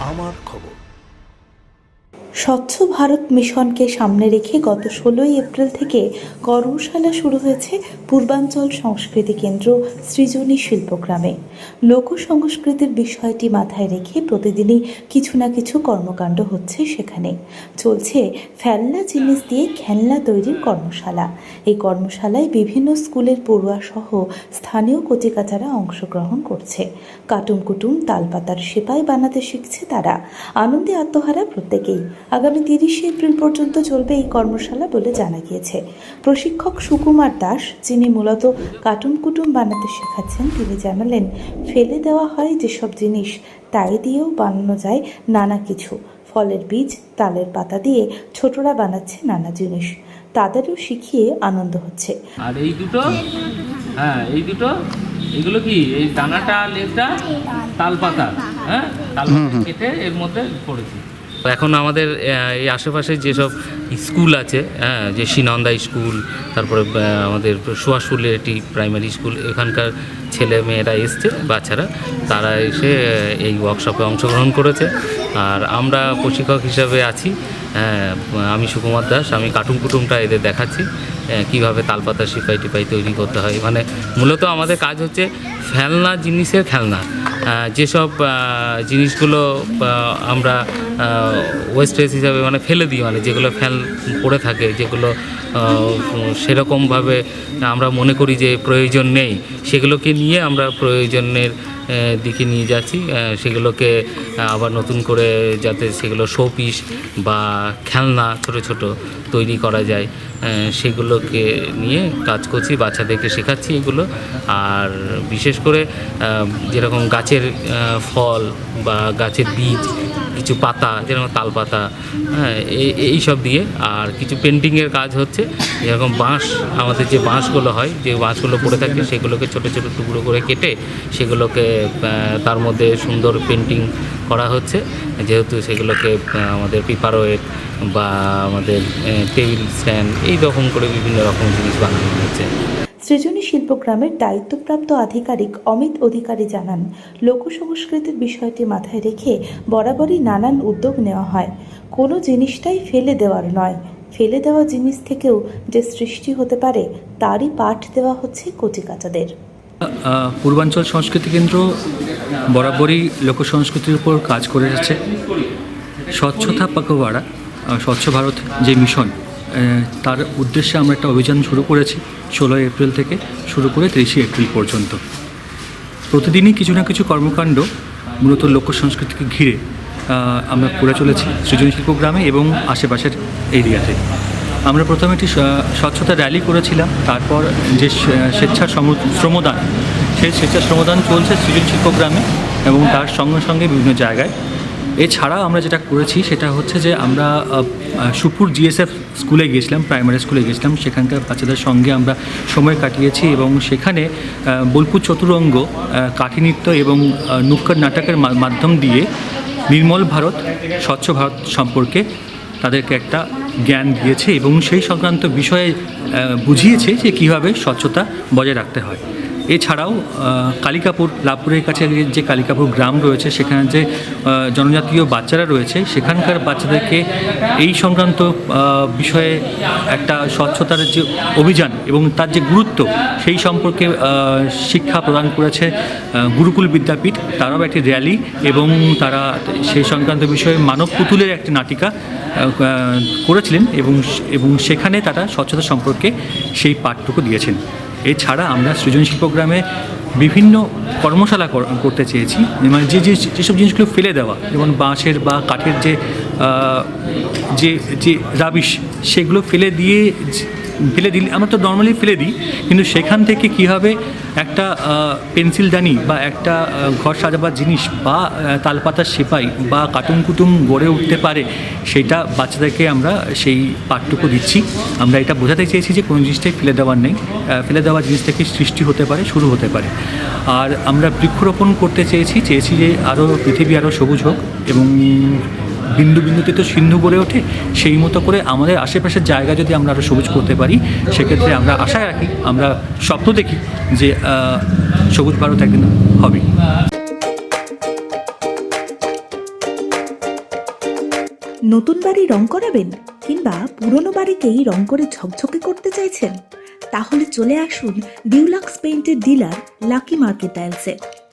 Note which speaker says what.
Speaker 1: আমার খবর।
Speaker 2: স্বচ্ছ ভারত মিশনকে সামনে রেখে গত ষোলোই এপ্রিল থেকে কর্মশালা শুরু হয়েছে পূর্বাঞ্চল সংস্কৃতি কেন্দ্র সৃজনী শিল্পগ্রামে। লোক সংস্কৃতির বিষয়টি মাথায় রেখে প্রতিদিনই কিছু না কিছু কর্মকাণ্ড হচ্ছে সেখানে। চলছে ফেলনা জিনিস দিয়ে খেলনা তৈরির কর্মশালা। এই কর্মশালায় বিভিন্ন স্কুলের পড়ুয়া সহ স্থানীয় কচিকাচারা অংশগ্রহণ করছে। কাটুম কুটুম তালপাতার সেপাই বানাতে শিখছে তারা। আনন্দে আত্মহারা প্রত্যেকেই। আগামী তিরিশে এপ্রিল পর্যন্ত চলবে এই কর্মশালা বলে জানা গিয়েছে। প্রশিক্ষক সুকুমার দাস যিনি মূলত কাটুম কুটুম বানাতে শেখাচ্ছেন তিনি জানালেন ফেলে দেওয়া হয় যেসব জিনিস তাই দিয়েও বানানো যায় নানা কিছু। ফলের বীজ তালের পাতা দিয়ে ছোটরা বানাচ্ছে নানা জিনিস। তাদেরও শিখিয়ে আনন্দ হচ্ছে।
Speaker 3: আর এই দুটো? হ্যাঁ এই দুটো? এগুলো কি? এই দানাটা লেজটা? তাল পাতা হ্যাঁ? তাল পাতা কেটে এর মধ্যে পড়েছি। এখন আমাদের এই আশেপাশে যেসব স্কুল আছে হ্যাঁ যে সিনন্দা স্কুল, তারপরে আমাদের সুয়াশুলের একটি প্রাইমারি স্কুল, এখানকার ছেলে মেয়েরা এসছে, বাচ্চারা, তারা এসে এই ওয়ার্কশপে অংশগ্রহণ করেছে। আর আমরা প্রশিক্ষক হিসাবে আছি হ্যাঁ আমি সুকুমার দাস, আমি কাটুম কুটুমটা এদের দেখাচ্ছি কীভাবে তালপাতা সিপাই টিপাই তৈরি করতে হয়। মানে মূলত আমাদের কাজ হচ্ছে খেলনা জিনিসের খেলনা। যেসব জিনিসগুলো আমরা ওয়েস্ট ওয়েস্টেজ হিসাবে মানে ফেলে দিই মানে যেগুলো ফেল পড়ে থাকে, যেগুলো সেরকমভাবে আমরা মনে করি যে প্রয়োজন নেই, সেগুলোকে নিয়ে আমরা প্রয়োজনের দিকে নিয়ে যাচ্ছি। সেগুলোকে আবার নতুন করে যাতে সেগুলো শো পিস বা খেলনা ছোট ছোট তৈরি করা যায় সেগুলোকে নিয়ে কাজ করছি, বাচ্চাদেরকে শেখাচ্ছি এগুলো। আর বিশেষ করে যেরকম গাছের ফল বা গাছের বীজ, কিছু পাতা, যেরকম তাল পাতা হ্যাঁ এই- এইসব দিয়ে। আর কিছু পেন্টিংয়ের কাজ হচ্ছে, যেরকম বাঁশ, আমাদের যে বাঁশগুলো হয়, যে বাঁশগুলো পড়ে থাকে, সেগুলোকে ছোটো ছোটো টুকরো করে কেটে সেগুলোকে তার মধ্যে সুন্দর পেন্টিং করা হচ্ছে। যেহেতু সেগুলোকে আমাদের পেপারওয়েট বা আমাদের টেবিল স্ট্যান্ড এই রকম করে বিভিন্ন রকম জিনিস বানানো হয়েছে।
Speaker 2: সৃজনী শিল্পগ্রামের দায়িত্বপ্রাপ্ত আধিকারিক অমিত অধিকারী জানান, লোক সংস্কৃতির বিষয়টি মাথায় রেখে বরাবরই নানান উদ্যোগ নেওয়া হয়। কোনো জিনিসটাই ফেলে দেওয়ার নয়। ফেলে দেওয়া জিনিস থেকেও যে সৃষ্টি হতে পারে, তারই পাঠ দেওয়া হচ্ছে কচিকাচাদের
Speaker 4: পূর্বাঞ্চল সংস্কৃতি কেন্দ্র বরাবরই লোক সংস্কৃতির উপর কাজ করে যাচ্ছে। স্বচ্ছতা পাকোয়াড়া স্বচ্ছ ভারত যে মিশন তার উদ্দেশ্যে আমরা একটা অভিযান শুরু করেছি ষোলোই এপ্রিল থেকে শুরু করে তেইশে এপ্রিল পর্যন্ত। প্রতিদিনই কিছু না কিছু কর্মকাণ্ড মূলত লোক সংস্কৃতিকে ঘিরে আমরা করে চলেছি সৃজনী শিল্পগ্রামে এবং আশেপাশের এরিয়াতে। আমরা প্রথমে একটি স্বচ্ছতা র্যালি করেছিলাম, তারপর যে স্বেচ্ছা শ্রমদান সেই স্বেচ্ছা শ্রমদান চলছে সৃজন শিল্পগ্রামে এবং তার সঙ্গে সঙ্গে বিভিন্ন জায়গায়। এছাড়াও আমরা যেটা করেছি সেটা হচ্ছে যে আমরা সুপুর জিএসএফ স্কুলে গিয়েছিলাম, প্রাইমারি স্কুলে গিয়েছিলাম, সেখানকার বাচ্চাদের সঙ্গে আমরা সময় কাটিয়েছি এবং সেখানে বোলপুর চতুরঙ্গ কাঠি নৃত্য এবং নুক্কর নাটকের মাধ্যম দিয়ে নির্মল ভারত, স্বচ্ছ ভারত সম্পর্কে তাদেরকে একটা জ্ঞান দিয়েছে এবং সেই সংক্রান্ত বিষয়ে বুঝিয়েছে যে কীভাবে স্বচ্ছতা বজায় রাখতে হয়। এছাড়াও কালিকাপুর, লাভপুরের কাছে যে কালিকাপুর গ্রাম রয়েছে, সেখানে যে জনজাতীয় বাচ্চারা রয়েছে, সেখানকার বাচ্চাদেরকে এই সংক্রান্ত বিষয়ে একটা স্বচ্ছতার যে অভিযান এবং তার যে গুরুত্ব, সেই সম্পর্কে শিক্ষা প্রদান করেছে গুরুকুল বিদ্যাপীঠ। তারাও একটি র্যালি এবং তারা সেই সংক্রান্ত বিষয়ে মানব পুতুলের একটি নাটিকা করেছিলেন এবং এবং সেখানে তারা স্বচ্ছতা সম্পর্কে সেই পাঠটুকু দিয়েছেন। এছাড়া আমরা সৃজনশীল প্রোগ্রামে বিভিন্ন কর্মশালা কর- করতে চেয়েছি। মানে যে যে, যেসব জিনিসগুলো ফেলে দেওয়া, যেমন বাঁশের বা কাঠের যে যে যে রাবিশ, সেগুলো ফেলে দিয়ে ফেলে দিলে, আমরা তো নর্মালি ফেলে দিই, কিন্তু সেখান থেকে কীভাবে একটা পেন্সিলদানি বা একটা ঘর সাজাবার জিনিস বা তালপাতার সেপাই বা কাটুম কুটুম গড়ে উঠতে পারে, সেটা বাচ্চাদেরকে আমরা সেই পাঠটুকু দিচ্ছি। আমরা এটা বোঝাতে চেয়েছি যে কোনো জিনিসটাই ফেলে দেওয়ার নেই ফেলে দেওয়া জিনিস থেকে সৃষ্টি হতে পারে, শুরু হতে পারে। আর আমরা বৃক্ষরোপণ করতে চেয়েছি চেয়েছি যে আরও পৃথিবী আরও সবুজ হোক এবং বিন্দু বিন্দুতে তো সিন্ধু গড়ে ওঠে, সেই মতো করে আমাদের আশেপাশের জায়গা যদি আমরা আরও সবুজ করতে পারি, সেক্ষেত্রে আমরা আশা রাখি, আমরা স্বপ্ন দেখি যে সবুজ ভারত একদিন হবে।
Speaker 2: নতুন বাড়ি রং করাবেন কিংবা পুরনো বাড়িকেই রং করে ঝকঝকে করতে চাইছেন? তাহলে চলে আসুন ডিউলাক্স পেইন্টের ডিলার লাকি মার্কেট টাইলসে।